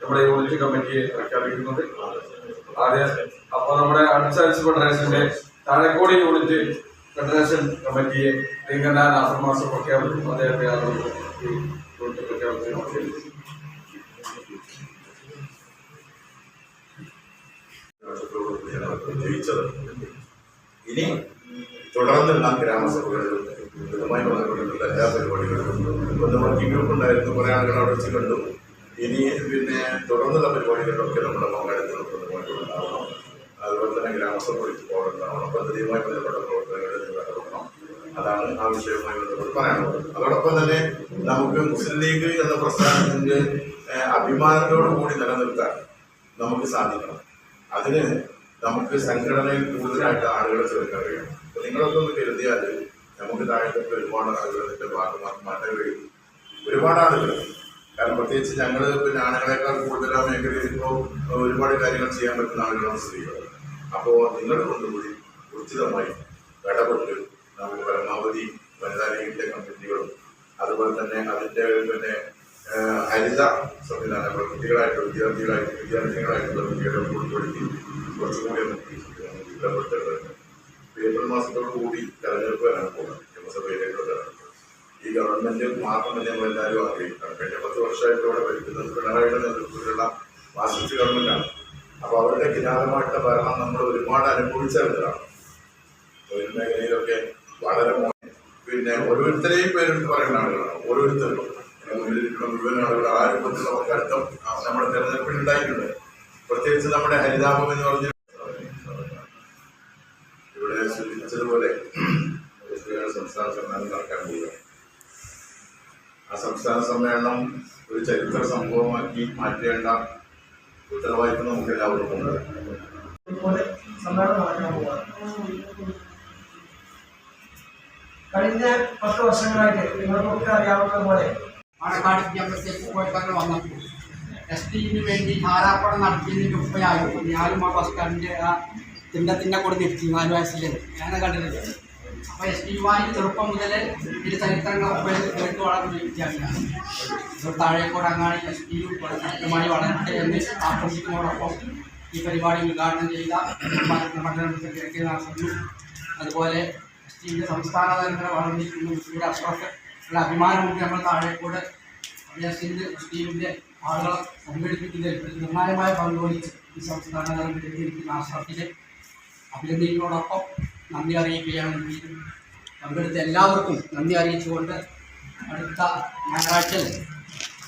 നമ്മുടെ യൂണിറ്റ് കമ്മിറ്റിയെ പ്രഖ്യാപിക്കുന്നത്. ആദ്യം അപ്പൊ നമ്മുടെ അൺസയൻസ് ഫെഡറേഷന്റെ താഴെക്കോടി യൂണിറ്റ് ഫെഡറേഷൻ കമ്മിറ്റിയെ ലിംഗനാൻ മാസ്റ്റർ പ്രഖ്യാപിക്കും അദ്ദേഹത്തെ യൂണിറ്റ് ഇനി തുടർന്നുള്ള ഗ്രാമസഭകളിലും എല്ലാ പരിപാടികളിലും ഗ്രൂപ്പ് ഉണ്ടായിരുന്നു കുറെ ആളുകൾ അവിടെ വെച്ച് കണ്ടു. ഇനി പിന്നെ തുടർന്നുള്ള പരിപാടികളിലൊക്കെ നമ്മുടെ പങ്കാളിത്തം ഉണ്ടാവണം അതുപോലെ തന്നെ ഗ്രാമസഭകളിൽ പോകണ്ടാവണം പദ്ധതിയുമായി ബന്ധപ്പെട്ട പ്രവർത്തനങ്ങളിൽ ഇടപെടണം അതാണ് ആ വിഷയവുമായി ബന്ധപ്പെട്ട് പറയാനുള്ളത്. അതോടൊപ്പം തന്നെ നമുക്ക് മുസ്ലിം ലീഗ് എന്ന പ്രസ്ഥാനത്തിന്റെ ഏഹ്, അഭിമാനത്തോടു കൂടി നിലനിർത്താൻ നമുക്ക് സാധിക്കണം. അതിന് നമുക്ക് സംഘടനയിൽ കൂടുതലായിട്ട് ആളുകളെ ചേർക്കാൻ കഴിയണം. അപ്പൊ നിങ്ങളൊക്കെ ഒന്ന് കരുതിയാൽ നമുക്ക് താഴത്തൊക്കെ ഒരുപാട് ആളുകൾ ഇതിന്റെ ഭാഗമാക്കി മാറ്റാൻ കഴിയും. ഒരുപാട് ആളുകൾ കാരണം പ്രത്യേകിച്ച് ഞങ്ങൾ പിന്നെ ആണുങ്ങളെക്കാൾ കൂടുതൽ ആ മേഖലയിൽ ഇപ്പോൾ ഒരുപാട് കാര്യങ്ങൾ ചെയ്യാൻ പറ്റുന്ന ആളുകളാണ് സ്ത്രീകൾ അപ്പോൾ നിങ്ങൾ കൊണ്ടുകൂടി ഉചിതമായി ഇടപെട്ട് നമുക്ക് പരമാവധി വനിതാ ലീഗിന്റെ കമ്മിറ്റികളും അതുപോലെ തന്നെ അതിന്റെ പിന്നെ ഹരിത സംവിധാനങ്ങൾ കുട്ടികളായിട്ടുള്ള വിദ്യാർത്ഥികളായിട്ട് വിദ്യാർത്ഥികളായിട്ടുള്ള കുട്ടികളെ ഉൾപ്പെടുത്തി കുറച്ചുകൂടി നമുക്ക് ഇടപെട്ടേണ്ടതുണ്ട് ഏപ്രിൽ മാസത്തോടു കൂടി തെരഞ്ഞെടുപ്പ് വരാൻ പോകുന്നത് നിയമസഭയിലേക്കുള്ള തെരഞ്ഞെടുപ്പ് ഈ ഗവൺമെന്റ് മാത്രമല്ല നമ്മൾ എല്ലാവരും പത്ത് വർഷമായിട്ട് ഇവിടെ ഭരിക്കുന്നത് പിണറായിയുടെ നേതൃത്വത്തിലുള്ള മാർക്സിസ്റ്റ് ഗവൺമെന്റാണ്. അപ്പോൾ അവരുടെ കിരാതമായിട്ടുള്ള ഭരണം നമ്മൾ ഒരുപാട് അനുഭവിച്ചവരാണ് തൊഴിൽ മേഖലയിലൊക്കെ വളരെ. പിന്നെ ഓരോരുത്തരെയും പേരെടുത്ത് പറയുന്ന ആളുകളാണ്. ഓരോരുത്തരും. മുന്നിലിരിക്കുന്ന മുഴുവൻ ആളുകൾ ആ രൂപത്തിൽ നമുക്ക് അടുത്തം നമ്മുടെ തെരഞ്ഞെടുപ്പിൽ ഉണ്ടായിട്ടുണ്ട്. പ്രത്യേകിച്ച് നമ്മുടെ ഹരിതാപം എന്ന് പറഞ്ഞ ഇവിടെ സൂചിപ്പിച്ചതുപോലെ സംസ്ഥാന സമ്മേളനം നടക്കാൻ പോവുക ആ സംസ്ഥാന സമ്മേളനം ഒരു ചരിത്ര സംഭവമാക്കി മാറ്റേണ്ട ഉത്തരവാദിത്വം നമുക്ക് എല്ലാവർക്കും ഉണ്ട് കഴിഞ്ഞ പത്ത് വർഷങ്ങളായിട്ട് നിങ്ങൾക്കൊക്കെ അറിയാവുന്ന പോലെ പാലക്കാട് വിദ്യാഭ്യാസത്തേക്ക് പോയിട്ടൊക്കെ വന്നപ്പോൾ എസ് ടിന് വേണ്ടി ധാരാപ്പടം നടത്തിയതിന്റെ ഉപ്പയായിരുന്നു. ഞാനും ആ ബസ് സ്റ്റാൻഡിന്റെ ആ തിണ്ട തിന്നെ കൂടെ നിർത്തി നാല് വയസ്സിൽ. ഞാൻ കണ്ടിട്ടുണ്ട് അപ്പോൾ എസ് ടിയുമായി ചെറുപ്പം മുതലേ ഇതിന്റെ ചരിത്രങ്ങളൊക്കെ കേട്ട് വളർന്ന വിദ്യാർത്ഥിയാണ്. ഇവർ താഴേക്കോട് അങ്ങാടി എസ് പി യു ശക്തമായി വളരട്ടെ എന്ന് ആക്രമിക്കുന്നതോടൊപ്പം ഈ പരിപാടി ഉദ്ഘാടനം ചെയ്ത മണ്ഡലം സെക്രട്ടറി നാസറിനും അതുപോലെ എസ് ടിയുടെ സംസ്ഥാന തലത്തിൽ വളർന്നിരിക്കുന്നു മുസ്ലിയുടെ അഷ്റഫ് ഉള്ള അഭിമാനമുണ്ട് നമ്മൾ താഴേക്കൂടെ ദേശീയ മുസ്ലിമിന്റെ ആളുകളെ സംഘടിപ്പിക്കുന്നതിൽ നിർണായകമായ പങ്കുവഹിച്ച് ഈ സംസ്ഥാന തലം ഇരിക്കുന്ന അഷ്റഫിനെ അഭിനന്ദിക്കുന്നതോടൊപ്പം നന്ദി അറിയിക്കുകയാണ് പങ്കെടുത്ത എല്ലാവർക്കും നന്ദി അറിയിച്ചുകൊണ്ട് അടുത്ത ഞായറാഴ്ച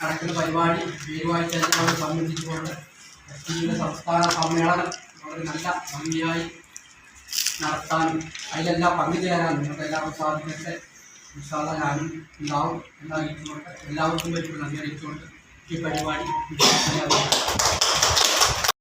നടക്കുന്ന പരിപാടി പേരുവാഴ്ച എല്ലാവരും സംബന്ധിച്ചുകൊണ്ട് എസ് സംസ്ഥാന സമ്മേളനം വളരെ നല്ല ഭംഗിയായി നടത്താനും അതിലെല്ലാം പങ്കുചേരാനും നിങ്ങൾക്ക് എല്ലാവർക്കും സാധിക്കട്ടെ വിശാല ഞാനും ഉണ്ടാവും എന്നറിയിച്ചുകൊണ്ട് എല്ലാവർക്കും വേണ്ടി നന്ദി അറിയിച്ചുകൊണ്ട് ഈ പരിപാടി.